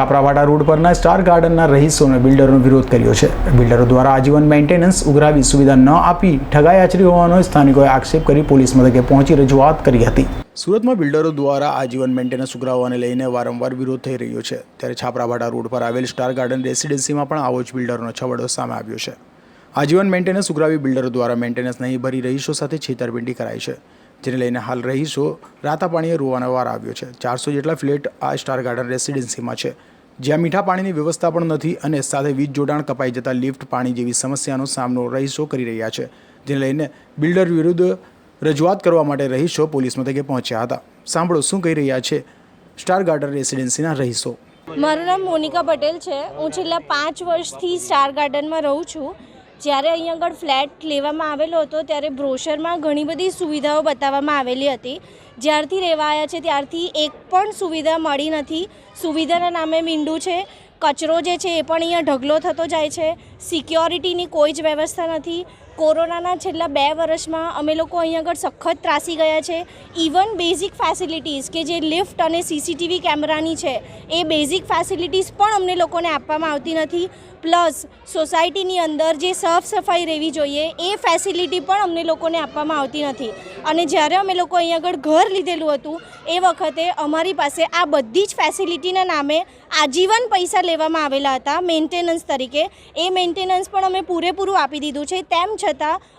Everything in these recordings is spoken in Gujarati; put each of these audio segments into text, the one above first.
છાપરાવાડા રોડ પરના સ્ટાર ગાર્ડનના રહીશોને બિલ્ડરનો વિરોધ કર્યો છે. બિલ્ડરો દ્વારા આજીવન મેન્ટેનન્સ ઉઘરાવી સુવિધા ન આપી ઠગાઈ આચરી હોવાનો સ્થાનિકોએ આક્ષેપ કરી પોલીસ મથકે પહોંચી રજૂઆત કરી હતી. સુરતમાં બિલ્ડરો દ્વારા આજીવન મેન્ટેનન્સ ઉઘરાવવાને લઈને વારંવાર વિરોધ થઈ રહ્યો છે. ત્યારે છાપરાવાડા રોડ પર આવેલ સ્ટાર ગાર્ડન રેસિડેન્સીમાં પણ આવો જ બિલ્ડરોનો છવડો સામે આવ્યો છે. આજીવન મેન્ટેનન્સ ઉઘરાવી બિલ્ડરો દ્વારા મેન્ટેનન્સ નહીં ભરી રહીશો સાથે છેતરપિંડી કરાઈ છે, જેને લઈને હાલ રહીશો રાતા પાણીએ રોવાનો વાર આવ્યો છે. ચારસો જેટલા ફ્લેટ આ સ્ટાર ગાર્ડન રેસિડેન્સીમાં છે. જ્યાં મીઠા પાણીની વ્યવસ્થા પણ નથી અને સાથે વીજ જોડાણ કપાઈ જતા લિફ્ટ પાણી જેવી સમસ્યાનો સામનો રહીશો કરી રહ્યા છે, જેને લઈને બિલ્ડર વિરુદ્ધ રજૂઆત કરવા માટે રહીશો પોલીસ મથકે પહોંચ્યા હતા. સાંભળો શું કહી રહ્યા છે સ્ટાર ગાર્ડન રેસિડેન્સીના રહીશો. મારું નામ મોનિકા પટેલ છે. હું છેલ્લા પાંચ વર્ષથી સ્ટાર ગાર્ડનમાં રહું છું. જ્યારે અહીં આગળ ફ્લેટ લેવામાં આવેલો હતો, ત્યારે બ્રોશરમાં ઘણી બધી સુવિધાઓ બતાવવામાં આવેલી હતી. જ્યારથી રહેવાયા છે, ત્યારથી એક પણ સુવિધા મળી નથી. સુવિધાના નામે મીંડું છે. કચરો જે છે, એ પણ અહીંયા ઢગલો થતો જાય છે. સિક્યોરિટીની કોઈ જ વ્યવસ્થા નથી. કોરોનાના છેલ્લા બે વર્ષમાં અમે લોકો અહીં આગળ સખત ત્રાસી ગયા છે. ઇવન બેઝિક ફેસિલિટીઝ કે જે લિફ્ટ અને સીસીટીવી કેમેરાની છે, એ બેઝિક ફેસિલિટીઝ પણ અમને લોકોને આપવામાં આવતી નથી. પ્લસ સોસાયટીની અંદર જે સાફ સફાઈ રહેવી જોઈએ, એ ફેસિલિટી પણ અમને લોકોને આપવામાં આવતી નથી. અને જ્યારે અમે લોકો અહીં આગળ ઘર લીધેલું હતું, એ વખતે અમારી પાસે આ બધી જ ફેસિલિટીના નામે આજીવન પૈસા લેવામાં આવેલા હતા મેન્ટેનન્સ તરીકે. એ મેન્ટેનન્સ પણ અમે પૂરેપૂરું આપી દીધું છે. તેમ છતાં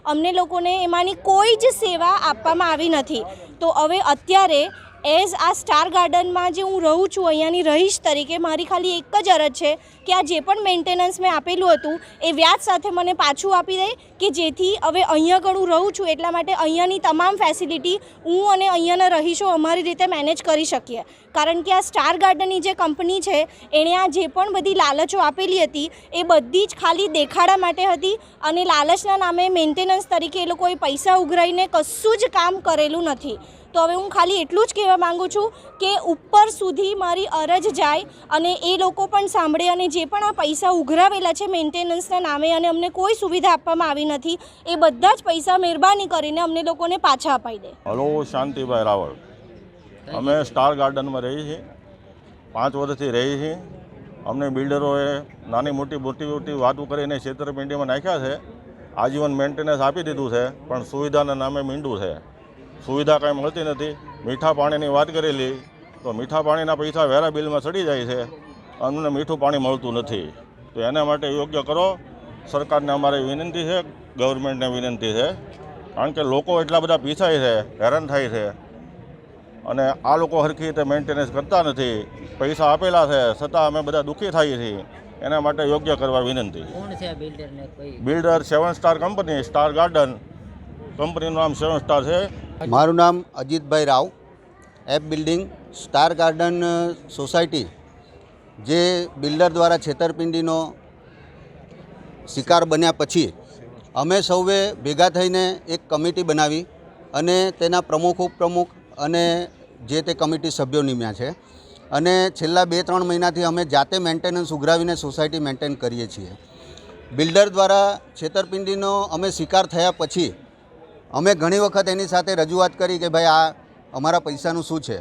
અમને લોકોને એમાંની કોઈ જ સેવા આપવામાં આવી નથી. તો હવે અત્યારે એઝ આ સ્ટાર ગાર્ડનમાં જે હું રહું છું, અહીંયાની રહીશ તરીકે મારી ખાલી એક જ અરજ છે કે આ જે પણ મેન્ટેનન્સ મેં આપેલું હતું, એ વ્યાજ સાથે મને પાછું આપી દે કે જેથી હવે અહીંયા ઘણું રહું છું, એટલા માટે અહીંયાની તમામ ફેસિલિટી હું અને અહીંયાના રહીશો અમારી રીતે મેનેજ કરી શકીએ. કારણ કે આ સ્ટાર ગાર્ડનની જે કંપની છે, એણે આ જે પણ બધી લાલચો આપેલી હતી, એ બધી જ ખાલી દેખાડા માટે હતી અને લાલચના નામે મેન્ટેનન્સ તરીકે એ લોકોએ પૈસા ઉઘરાઈને કશું જ કામ કરેલું નથી. તો હવે હું ખાલી એટલું જ કહેવા માગું છું કે ઉપર સુધી મારી અરજ જાય અને એ લોકો પણ સાંભળે અને જે પણ આ પૈસા ઉઘરાવેલા છે મેન્ટેનન્સના નામે અને અમને કોઈ સુવિધા આપવામાં આવી નથી, એ બધા જ પૈસા મહેરબાની કરીને અમને લોકોને પાછા અપાઈ દે. હલો, શાંતિભાઈ રાવળ. અમે સ્ટાર ગાર્ડનમાં રહીએ છીએ, પાંચ વર્ષથી રહીએ છીએ. અમને બિલ્ડરોએ નાની મોટી મોટી મોટી વાતો કરીને છેતરપિંડીમાં નાખ્યા છે. આજીવન મેન્ટેનન્સ આપી દીધું છે, પણ સુવિધાના નામે મીંડું છે. સુવિધા કાંઈ મળતી નથી. મીઠા પાણીની વાત કરેલી તો મીઠા પાણીના પૈસા વેરા બિલમાં ચડી જાય છે. અમને મીઠું પાણી મળતું નથી. તો એના માટે યોગ્ય કરો. સરકારને અમારે વિનંતી છે ગવર્મેન્ટને વિનંતી છે. કારણ કે લોકો એટલા બધા પીસાય છે હેરાન થાય છે. અને આ લોકો સરખી રીતે મેન્ટેનન્સ કરતા નથી. પૈસા આપેલા છે છતાં અમે બધા દુઃખી થઈએ છીએ. એના માટે યોગ્ય કરવા વિનંતી. Builder seven star company star garden. કંપનીનું નામ સેવન સ્ટાર છે. મારું નામ અજીતભાઈ રાવ. એપ બિલ્ડિંગ સ્ટાર ગાર્ડન સોસાયટી, જે બિલ્ડર દ્વારા છેતરપિંડીનો શિકાર બન્યા પછી અમે સૌએ ભેગા થઈને એક કમિટી બનાવી અને તેના પ્રમુખ ઉપપ્રમુખ અને જે તે કમિટી સભ્યો નિમ્યા છે. અને છેલ્લા બે ત્રણ મહિનાથી અમે જાતે મેન્ટેનન્સ ઉઘરાવીને સોસાયટી મેન્ટેન કરીએ છીએ. બિલ્ડર દ્વારા છેતરપિંડીનો અમે શિકાર થયા પછી અમે ઘણી વખત એની સાથે રજૂઆત કરી કે ભાઈ આ અમારા પૈસાનું શું છે?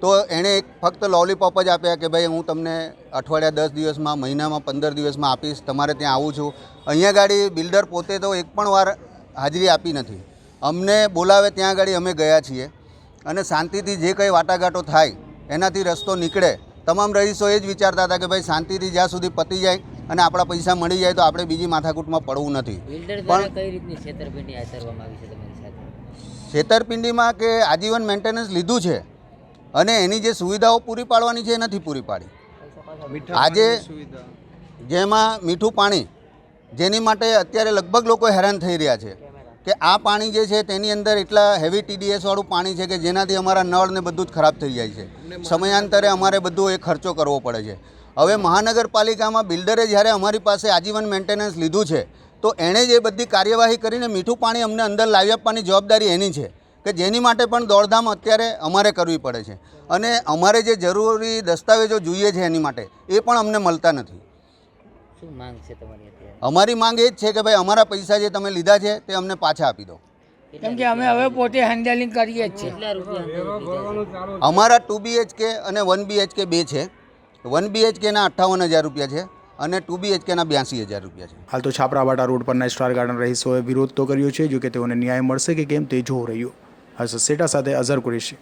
તો એણે એક ફક્ત લોલીપોપ જ આપ્યા કે ભાઈ હું તમને અઠવાડિયા દસ દિવસમાં, મહિનામાં, પંદર દિવસમાં આપીશ, તમારે ત્યાં આવું છું. અહીંયા ગાડી બિલ્ડર પોતે તો એક પણ વાર હાજરી આપી નથી. અમને બોલાવે ત્યાં ગાડી અમે ગયા છીએ. અને શાંતિથી જે કંઈ વાટાઘાટો થાય, એનાથી રસ્તો નીકળે, તમામ રહીશો એ જ વિચારતા હતા કે ભાઈ શાંતિથી જ્યાં સુધી પતી જાય અને આપણા પૈસા મળી જાય તો આપણે બીજી માથાકૂટમાં પડવું નથી. પણ કઈ રીતની છેતરપિંડી આચરવામાં આવી છે તમારી સાથે? છેતરપિંડીમાં કે આજીવન મેન્ટેનન્સ લીધું છે અને એની જે સુવિધાઓ પૂરી પાડવાની છે એ નથી પૂરી પાડી. આજે જેમાં મીઠું પાણી જેની માટે અત્યારે લગભગ લોકો હેરાન થઈ રહ્યા છે કે આ પાણી જે છે તેની અંદર એટલા હેવી ટીડીએસ વાળું પાણી છે કે જેનાથી અમારા નળ ને બધું જ ખરાબ થઈ જાય છે. સમયાંતરે અમારે બધું એ ખર્ચો કરવો પડે છે. હવે મહાનગરપાલિકામાં બિલ્ડરે જ્યારે અમારી પાસે આજીવન મેન્ટેનન્સ લીધું છે તો એણે જ એ બધી કાર્યવાહી કરીને મીઠું પાણી અમને અંદર લાવી આપવાની જવાબદારી એની છે કે જેની માટે પણ દોડધામ અત્યારે અમારે કરવી પડે છે. અને અમારે જે જરૂરી દસ્તાવેજો જોઈએ છે એની માટે એ પણ અમને મળતા નથી. શું માંગ છે તમારી અમારી માંગ એ જ છે કે ભાઈ અમારા પૈસા જે તમે લીધા છે તે અમને પાછા આપી દો. કેમ કે અમે હવે પોતે હેન્ડલિંગ કરીએ જ છીએ? અમારા ટુ બીએચકે અને વન બીએચકે બે છે. વન બીએચકેના અઠ્ઠાવન હજાર રૂપિયા છે અને ટુ બીએચકેના બ્યાસી હજાર રૂપિયા છે. હાલ તો છાપરાવાટા રોડ પરના સ્ટાર ગાર્ડન રહીશોએ વિરોધ તો કર્યો છે જો કે તેઓને ન્યાય મળશે કે કેમ તે જોવું રહ્યું. હર્ષદ સેટા સાથે અઝર કુરેશી.